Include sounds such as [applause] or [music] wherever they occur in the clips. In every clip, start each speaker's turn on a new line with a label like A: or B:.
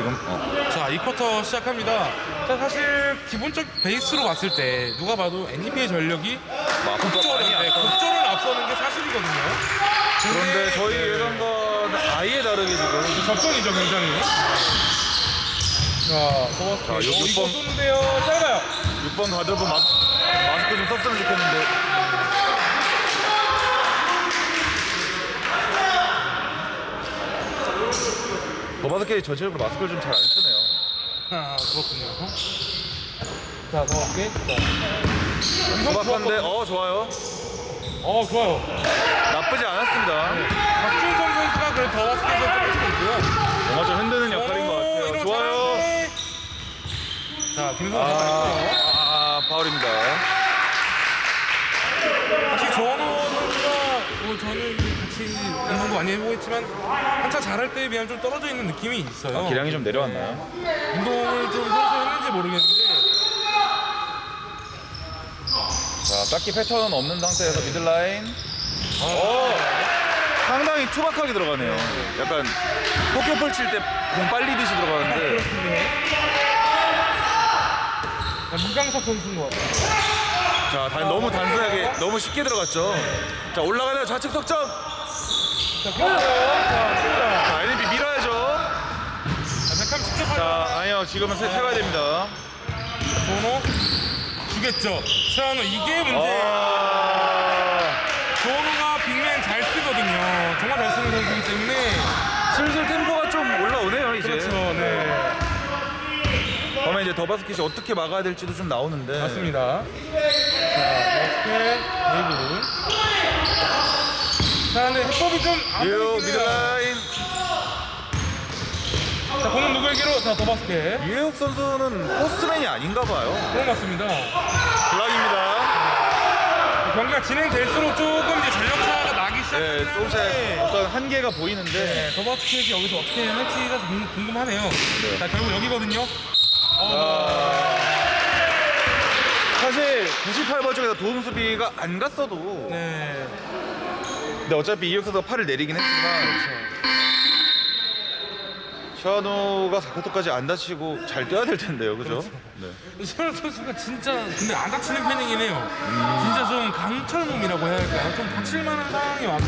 A: 지금 어.
B: 자, 이 쿼터 시작합니다. 자, 사실 기본적 베이스로 봤을 때 누가 봐도 NBA의 전력이
A: 뭐 아픈 거
B: 국조를,
A: 많이
B: 네,
A: 아파.
B: 국조를 앞서는 게 사실이거든요.
A: 그런데 저희
B: 네,
A: 예상과는 아예 다르게 지금
B: 접전이죠, 굉장히. 자, 소바스케.
A: 자, 요-
B: 어, 이거
A: 육 번.
B: 쏘는데요. 짧아요.
A: 6번 가드분 마스, 마스크 좀 썼으면 좋겠는데 버바스케 전체적으로 마스크를 좀 잘 안 쓰네요
B: 아, 그렇군요. 자, 더. 이성
A: 소박한데. 어 좋아요
B: 어, 좋아요.
A: 나쁘지 않았습니다
B: 박준성 선수가 그래 더 바스켓을 뚫어주고 있고요.
A: 뭔가 좀 흔드는 역할인 것
B: 오,
A: 같아요
B: 이런
A: 좋아요.
B: 자, 김성호
A: 아,
B: 선수.
A: 아 파울입니다
B: 사실 뭐 저는 같이 운동도 많이 해보고 있지만 한참 잘할 때에 비하면 좀 떨어져 있는 느낌이 있어요.
A: 아, 기량이 좀 내려왔나요?
B: 운동을 좀 평소에 했는지 모르겠는데
A: 자 딱히 패턴은 없는 상태에서 미들라인 어, 상당히 투박하게 들어가네요 약간 포켓볼 칠 때 공 빨리 듯이 들어가는데
B: 아, 무강석 선수인 것 같아요.
A: 자, 단, 너무 단순하게 너무 쉽게 들어갔죠. 자, 올라가는 좌측 석점.
B: 자. 자, 자,
A: 자, NB 밀어야죠.
B: 자, 백함 직접
A: 자,
B: 하자.
A: 아니요, 지금은 세, 세가야 됩니다.
B: 조원호 주겠죠. 최한호 이게 문제.
A: 아,
B: 조원호가 빅맨 잘 쓰거든요. 정말 잘 쓰는 선수이기 때문에
A: 슬슬 템포가 좀 올라오네요, 이제.
B: 그렇죠. 네.
A: 그러면 이제 더바스켓이 어떻게 막아야 될지도 좀 나오는데.
B: 맞습니다. 자, 버스켓, 웨이브. 자, 근데 해법이 좀 안
A: 유
B: 보이긴 해요.
A: 미들라인.
B: 자, 공은 누구에게로? 자, 더 바스켓.
A: 유해욱 선수는 포스트맨이 아닌가 봐요.
B: 그런 것 같습니다.
A: 블락입니다.
B: 경기가 진행될수록 조금 이제 전력 차가 나기
A: 네,
B: 시작하는데
A: 조금씩 어떤 한계가 보이는데.
B: 네, 더 바스켓이 여기서 어떻게 할지가 좀 궁금하네요. 자, 결국 여기거든요. 어,
A: 사실 98번 쪽에서 도움 수비가 안 갔어도.
B: 네.
A: 근데 어차피 이혁 선수가 팔을 내리긴 했지만.
B: 그렇죠.
A: 샤노가 4쿼터까지 안 다치고 잘 뛰어야 될 텐데요, 그죠? 네.
B: 이철 선수가 진짜 근데 안 다치는 편이긴 해요. 진짜 좀 강철 몸이라고 해야 할까요? 좀 다칠 만한 상황이 와도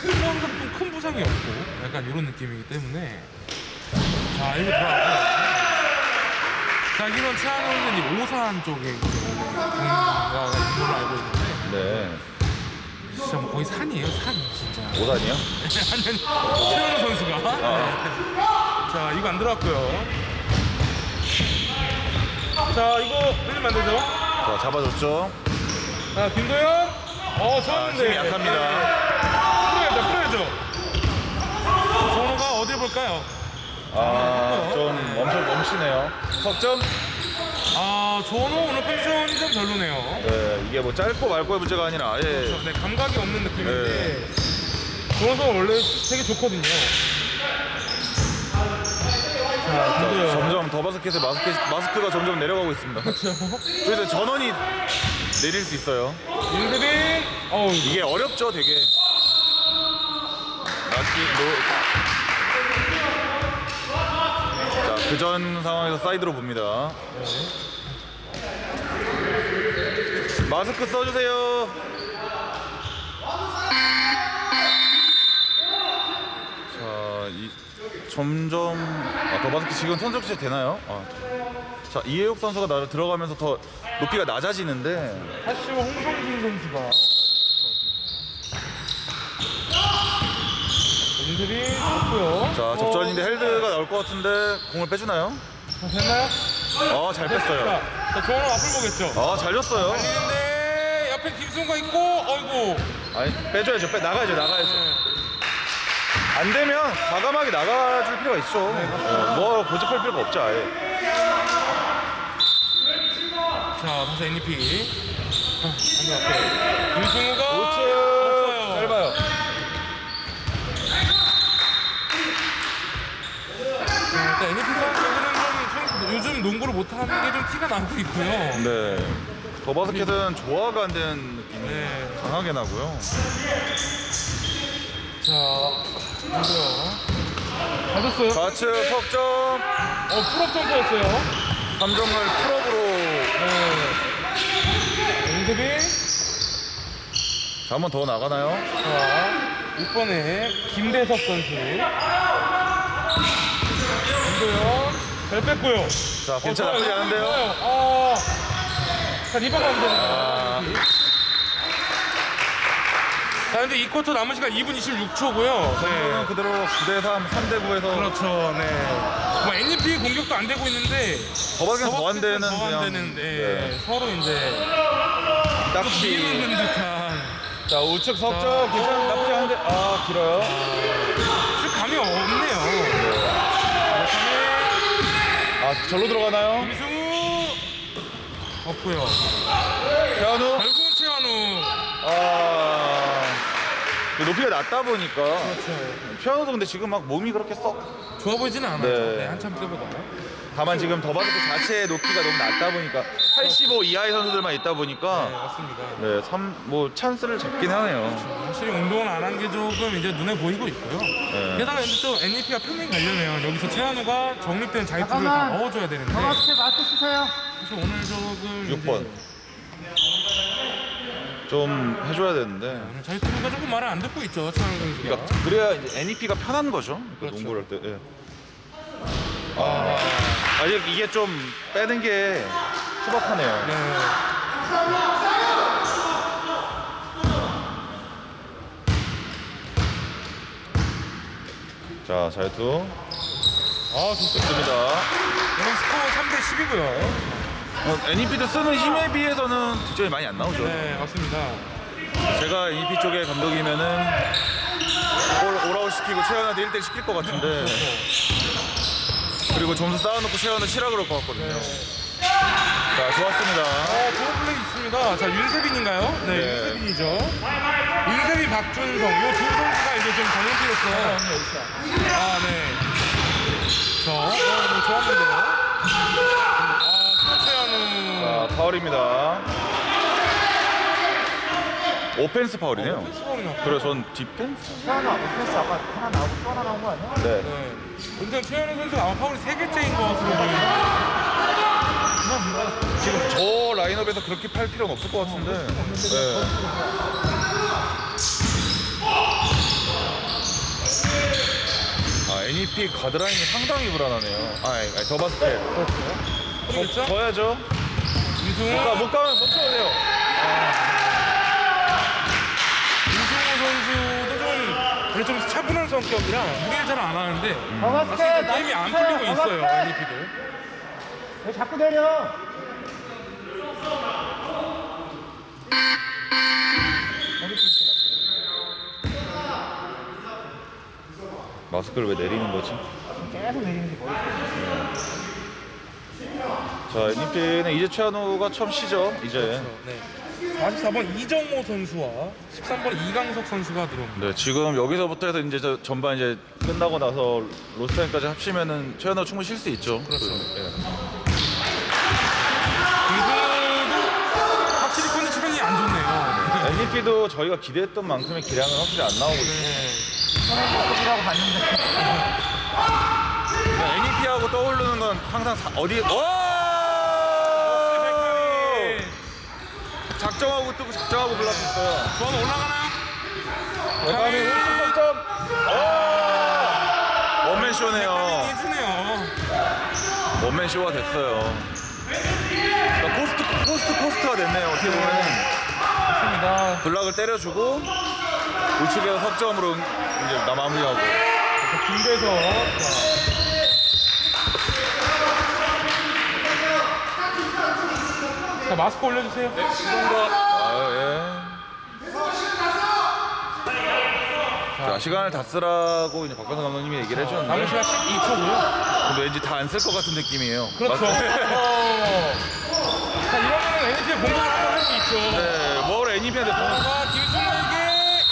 B: 항상 좀큰 부상이 없고 약간 이런 느낌이기 때문에 자 일부 들어가고 자 이런 이 오산 쪽에 있는 걸로 알고 있는데
A: 네.
B: 진짜 뭐 거의 산이에요 산 진짜
A: 오단이요? [laughs]
B: 아니 최한호 선수가 네. [laughs] 자 이거 안 들어갔고요 자 이거 흘리면 안 되죠?
A: 자, 잡아줬죠.
B: 자, 김도현. 어,
A: 아,
B: 쳤는데.
A: 약합니다.
B: 풀어야죠, 풀어야죠. 전호가 어디 볼까요?
A: 아, 좀 멈춰, 멈추네요. 석점?
B: 아, 전호 오늘 컨디션이 좀 별로네요.
A: 네, 이게 뭐 짧고 말고의 문제가 아니라 아예.
B: 네, 감각이 없는 느낌인데. 전호 선수 원래 되게 좋거든요. 자.
A: 점점 더바스켓의 마스크, 마스크가 점점 내려가고 있습니다. 그래서 전원이 내릴 수 있어요.
B: 윤세빈. 어우,
A: 이게 어렵죠, 되게. 낮기, 노... 자, 그전 상황에서 사이드로 봅니다. 마스크 써주세요. 자, 이 점점 아, 더 마스크 지금 선적시 되나요? 아, 자, 이해욱 선수가 나 들어가면서 더 높이가 낮아지는데
B: 85 홍성준 선수가. 윤세빈 좋고요.
A: 자, 접전인데 헬드가 나올 것 같은데 공을 빼주나요?
B: 자, 됐나요?
A: 어, 잘 뺐어요.
B: 자, 자 조원호 앞을 보겠죠.
A: 아, 잘 줬어요.
B: 달리는데 옆에 김승우가 있고 어이구
A: 아니, 빼줘야죠. 빼, 나가야죠, 나가야죠. 안 되면 과감하게 나가줄 필요가 있죠. 어, 뭐 고집할 필요가 없죠, 아예.
B: 자 다시 NEP 아, 안돼 앞에 김승우가
A: 우측
B: 없어요
A: 짧아요.
B: 자, 일단 NEP 선수들은 좀 평소- 요즘 농구를 못하는 게 좀 티가 나고 있고요
A: 네. 버바스켓은 조화가 안 되는 느낌이
B: 네.
A: 강하게 나고요.
B: 자 누구요 받았어요
A: 좌측 석점.
B: 어, 풀업 점프였어요.
A: 삼정을 풀업으로
B: 네. 연습이
A: 자, 한 번 더 나가나요?
B: 자, 6번에 김대섭 선수. 김도현 잘 뺐고요.
A: 자, 괜찮아.
B: 어,
A: 나쁘지
B: 좋아요.
A: 않은데요?
B: 좋아요. 어. 자, 리바가 안 되네요.
A: 아.
B: 자, 근데 이 쿼터 남은 시간 2분 26초고요.
A: 네. 그대로 9대 3, 3대 9에서
B: 그렇죠, 네. 뭐 NEP 공격도 안 되고 있는데
A: 더박이면 더안 되는
B: 더안
A: 그냥
B: 되는 네.
A: 네.
B: 서로 이제
A: 딱지.
B: 미루는 듯한
A: 자, 우측
B: 자,
A: 석점 괜찮
B: 어.
A: 나쁘지 않은데 아, 길어요.
B: 실 감이 없네요. 그다음에
A: 아, 절로 들어가나요?
B: 김승우 없고요.
A: 태현우?
B: 결국은 최환우.
A: 아. 그 높이가 낮다 보니까
B: 그렇죠.
A: 최현우도 근데 지금 막 몸이 그렇게 썩
B: 좋아 보이지는 않아요.
A: 네.
B: 네. 한참 때보다.
A: 다만 지금 더바스크 자체의 높이가 너무 낮다 보니까 85 이하의 선수들만 있다
B: 네,
A: 보니까
B: 맞습니다.
A: 네, 삼, 뭐 찬스를 잡긴 하네요.
B: 확실히 운동을 안 한 게 조금 이제 눈에 보이고 있고요.
A: 네.
B: 게다가 이제 또 NEP가 평행 가려면 여기서 최한우가 정립된 자유투를 다
C: 잠깐만.
B: 넣어줘야 되는데
C: 마스크 마스크 쓰세요.
B: 그래서 오늘 조금
A: 6번.
B: 이제
A: 좀 해줘야 되는데.
B: 오늘 자유투가 조금 말을 안 듣고 있죠 최한우 선수가.
A: 그러니까 그래야 이제 NEP가 편한 거죠. 그
B: 그렇죠.
A: 농구를 할 때. 예. 아, 아 이게, 이게 좀 빼는 게 투박하네요.
B: 네.
A: 자, 자유투
B: 아 좋습니다. 오늘 스코어 3대 10이고요.
A: 어, NEP도 쓰는 힘에 비해서는 득점이 많이 안 나오죠.
B: 네 맞습니다.
A: 제가 NEP 쪽의 감독이면은 올, 올아웃 시키고 최현한테 1대 시킬 것 같은데 그리고 점수 쌓아놓고 최현을 치라 그럴 것 같거든요. 자, 좋았습니다.
B: 어, 좋은 플레이 있습니다. 자, 윤세빈인가요? 네,
A: 네.
B: 윤세빈이죠. 윤세빈, 박준성. 이두 선수가 이제 좀 정해지겠어요. 아, 네. 저, 어, 네, 좋았는데요. 아, 최현우.
A: 자, 파울입니다. 오펜스 파울이네요.
B: 났고.
A: 그래, 전 디펜스?
C: 하나 오펜스 아까 하나 나오고 또 하나 나온 거 아니야?
A: 네.
B: 네. 일단 최현우 선수가 아마 파울이 세 개째인 것으로 보이는데.
A: 지금 저 라인업에서 그렇게 팔 필요는 없을 것 같은데. 네. 아, NEP 가드라인이 상당히 불안하네요. 아, 아니, 아니, 더 바스켓. 져야죠.
B: 이승우.
A: 못, 가, 못 가면 멈춰오세요.
B: 이승우 선수도 좀, 원래 좀 차분한 성격이라 무리를 잘 안 하는데.
C: 더
B: 사실 좀 게임이 안 풀리고 있어요, NEP도.
C: 왜 자꾸 내려?
A: 마스크를 왜 내리는 거지?
C: 계속 내리는지 모르겠어.
A: 자, NEP는 이제 최한우가 처음 쉬죠. 이제.
B: 네. 44번 이정모 선수와 13번 이강석 선수가 들어옵니다.
A: 네, 지금 여기서부터 해서 이제 저 전반 이제 끝나고 나서 로스타임까지 합치면은 최현우 충분히 쉴 수 있죠.
B: 그렇죠.
A: 예. NEP도 저희가 기대했던 만큼의 기량은 확실히 안 나오고 있어요.
B: 네.
C: 이라고 봤는데.
A: NEP하고 떠오르는 건 항상 사- 어디 오! 작정하고 뜨고 작정하고 불렀었어요.
B: 주원 올라가나요?
A: 대감이
B: 가위.
A: 1점 오! 원맨 쇼네요.
B: 해주네요.
A: 원맨 쇼가 됐어요. 그러니까 코스트 코스트 코스트가 됐네요. 어떻게 보면
B: 좋습니다.
A: 블락을 때려주고 우측에서 석점으로 이제 나 마무리하고.
B: 김대석. 자, 마스크 올려주세요.
A: 아, 예. 자 시간을 다 쓰라고 이제 박관성 감독님이 얘기를
B: 남은
A: 해주셨는데
B: 시간 12초고요.
A: 근데 왠지 다 안 쓸 것 같은 느낌이에요.
B: 그렇죠.
A: 맞-
B: 어. [laughs] 자, 이러면 NC의 공격을 한번 할 수 있죠.
A: 네, 뭘 애니비한테 돈
B: 자, 김승우에게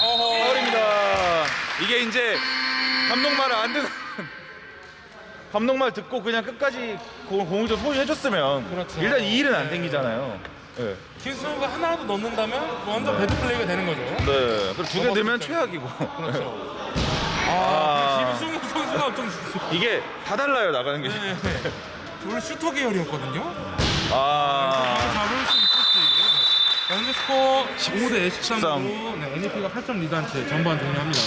B: 어허.
A: 파울입니다. 이게 이제 감독 말을 안 듣는 [laughs] 감독 말 듣고 그냥 끝까지 공- 공을 좀 소유해줬으면
B: 그렇죠.
A: 일단 이 일은 안
B: 네.
A: 생기잖아요. 네.
B: 김승우가 하나라도 넣는다면 완전 배드 플레이가 되는 거죠.
A: 네. 그리고 두개 넣으면 최악이고.
B: 그렇죠. [laughs] 아,
A: 아.
B: 그 김승우 선수 선수가 좀 [laughs]
A: 이게 다 달라요 나가는 게.
B: 네, 네. 원래 슈터 계열이었거든요.
A: 아.
B: 잡을 수 있을지. 자, 현재 스코어 15 대 13으로
A: 13.
B: 네, NEP가 8점 리드한 채 전반 종료합니다.